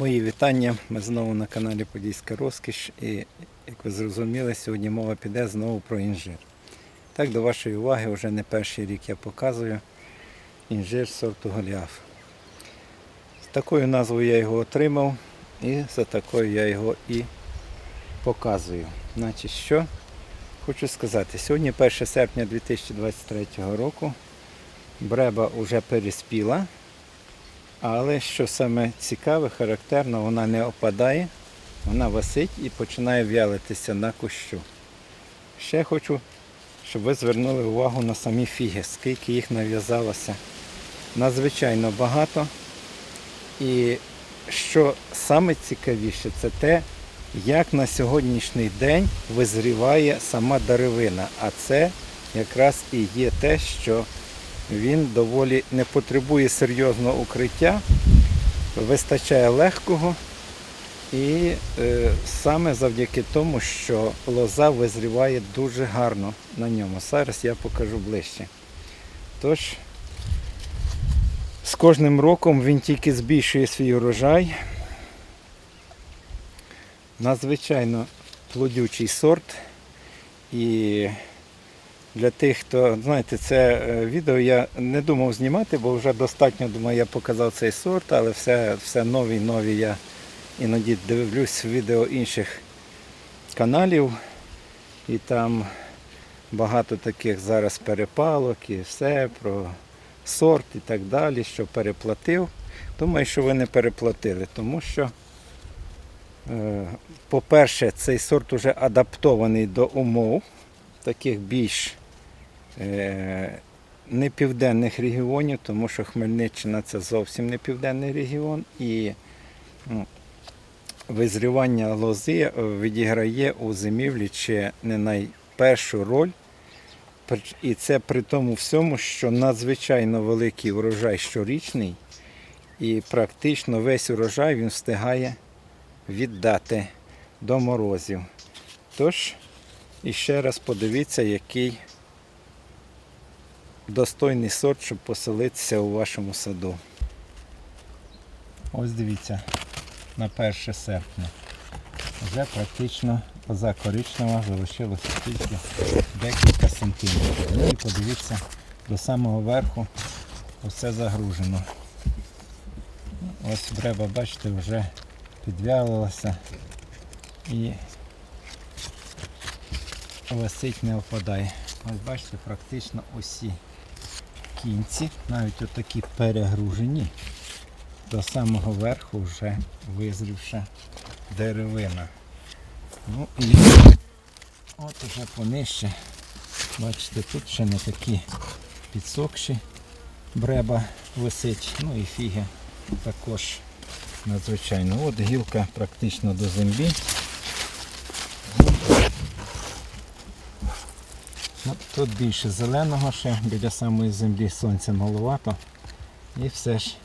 Мої вітання. Ми знову на каналі Подільська Розкіш. І, як ви зрозуміли, сьогодні мова піде знову про інжир. Так, до вашої уваги, вже не перший рік я показую інжир сорту Голіаф. З такою назвою я його отримав і за такою я його і показую. Значить, що хочу сказати, сьогодні 1 серпня 2023 року. Бреба вже переспіла. Але що саме цікаве, характерно, вона не опадає, вона висить і починає в'ялитися на кущу. Ще хочу, щоб ви звернули увагу на самі фіги, скільки їх нав'язалося. Надзвичайно багато. І що саме цікавіше, це те, як на сьогоднішній день визріває сама деревина. А це якраз і є те, що він доволі не потребує серйозного укриття, вистачає легкого. І е, саме завдяки тому, що лоза визріває дуже гарно на ньому. Зараз я покажу ближче. Тож, з кожним роком він тільки збільшує свій урожай. Надзвичайно плодючий сорт. І для тих, хто, знаєте, це е, відео я не думав знімати, бо вже достатньо, думаю, я показав цей сорт, але все, все нові, нові я іноді дивлюсь відео інших каналів. І там багато таких зараз перепалок і все про сорт і так далі, що переплатив. Думаю, що ви не переплатили, тому що, е, по-перше, цей сорт вже адаптований до умов таких більш не південних регіонів, тому що Хмельниччина це зовсім не південний регіон. І ну, визрівання лози відіграє у зимівлі чи не найпершу роль. І це при тому всьому, що надзвичайно великий урожай щорічний, і практично весь урожай він встигає віддати до морозів. Тож, і ще раз подивіться, який достойний сорт, щоб поселитися у вашому саду. Ось дивіться, на 1 серпня. Вже практично поза коричнева залишилося тільки декілька сантиметрів. Ну і подивіться, до самого верху усе загружено. Ось бреба, бачите, вже підвялилася і висить не опадає. Ось бачите, практично усі кінці, навіть отакі перегружені, до самого верху вже визрівша деревина. Ну і от уже понижче. Бачите, тут ще не такі підсохші бреба висить, ну і фіги також надзвичайно. От гілка практично до землі. Тут більше зеленого ще, біля самої землі сонця маловато. І все ж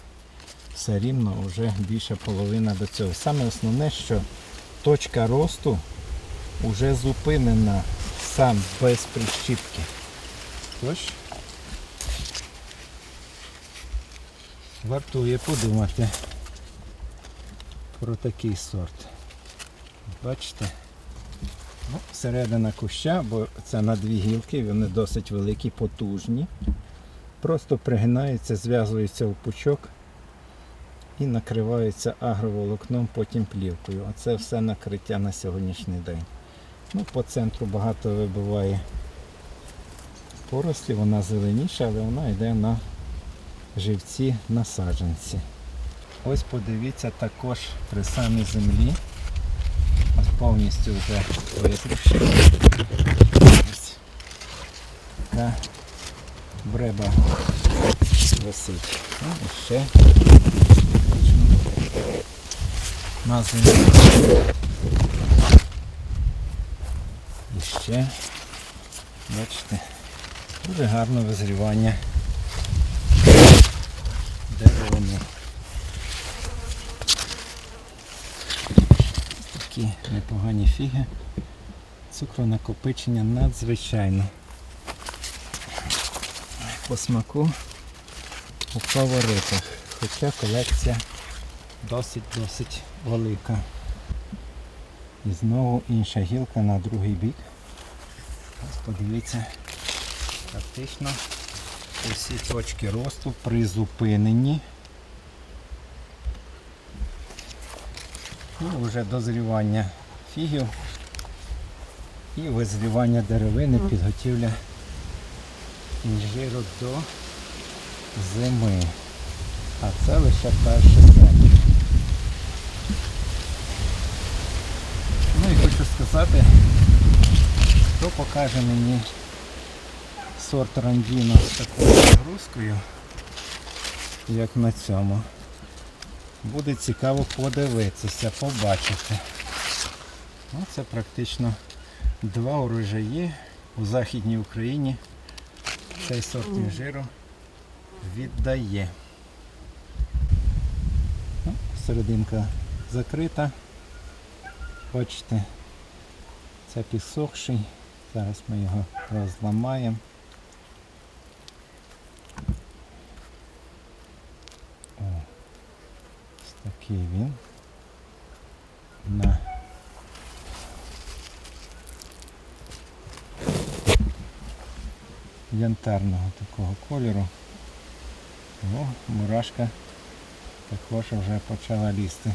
все рівно вже більша половина до цього. Саме основне, що точка росту вже зупинена сам без прищіпки. Тож вартує подумати про такий сорт. Бачите? Ну, середина куща, бо це на дві гілки, вони досить великі, потужні. Просто пригинаються, зв'язуються в пучок і накриваються агроволокном, потім плівкою. Оце все накриття на сьогоднішній день. Ну, По центру багато вибиває порослі, вона зеленіша, але вона йде на живці на саджанці. Ось подивіться також при самій землі. Повністю вже. Ось Така бреба висить. Ну, і ще на. І ще, бачите, дуже гарне визрівання деревини. Такі непогані фіги. Цукронакопичення надзвичайно. По смаку у фаворитах. Хоча колекція досить-досить велика. І знову інша гілка на другий бік. Ось подивіться, практично усі точки росту призупинені. І вже дозрівання фігів і визрівання деревини, підготівля інжиру до зими. А це лише перший серпень. Ну і хочу сказати, хто покаже мені сорт рандіно з такою загрузкою, як на цьому. Буде цікаво подивитися, побачити. Ну, це практично два урожаї у Західній Україні. Цей сорт інжиру віддає. Ну, серединка закрита. Бачите, це підсохший. Зараз ми його розламаємо. О, ось такий він. На янтарного такого кольору. О, мурашка також вже почала лізти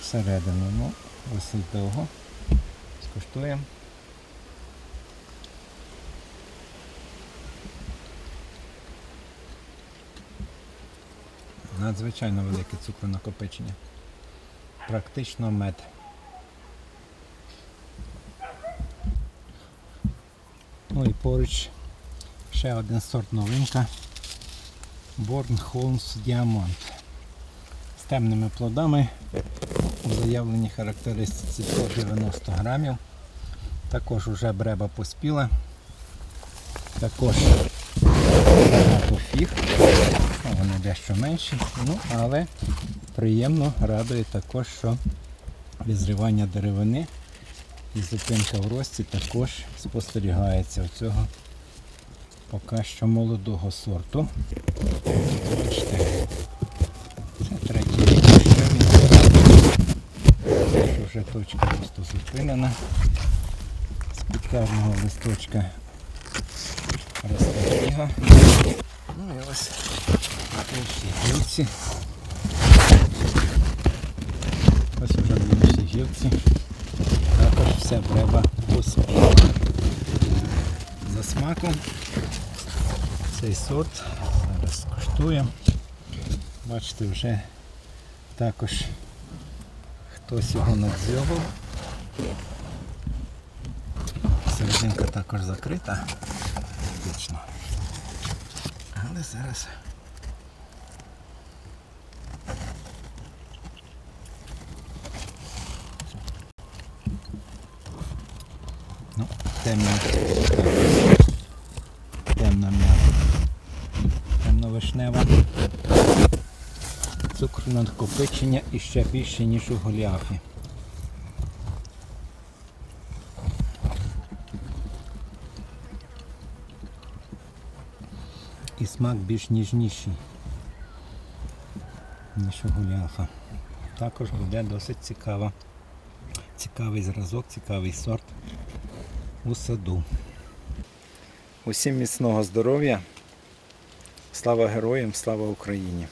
всередину. Ну, висить довго. Скуштуємо. Надзвичайно велике цукронакопичення. Практично мед. Ну і поруч ще один сорт новинка. Борн Холмс Діамант. З темними плодами. У заявленій характеристиці до 90 грамів. Також вже бреба поспіла. Також багато фіг. Вони дещо менші. Ну, але приємно радує також, що відзривання деревини і зупинка в рості також спостерігається у цього поки що молодого сорту. Бачите, це третій рік, що вже точка просто зупинена. З підкарного листочка росте. Ну і ось іншій гілці. Ось вже на іншій гілці. Також все бреба поспіла. За смаком цей сорт зараз куштуємо. Бачите, вже також хтось його надзьобав. Серединка також закрита. Фактично. Але зараз темна темна м'ята. Темно-вишнева. Цукру надкопичення і ще більше, ніж у голіафі. І смак більш ніжніший, ніж у голіафа. Також буде досить цікаво. Цікавий зразок, цікавий сорт у саду. Усім міцного здоров'я. Слава героям, слава Україні!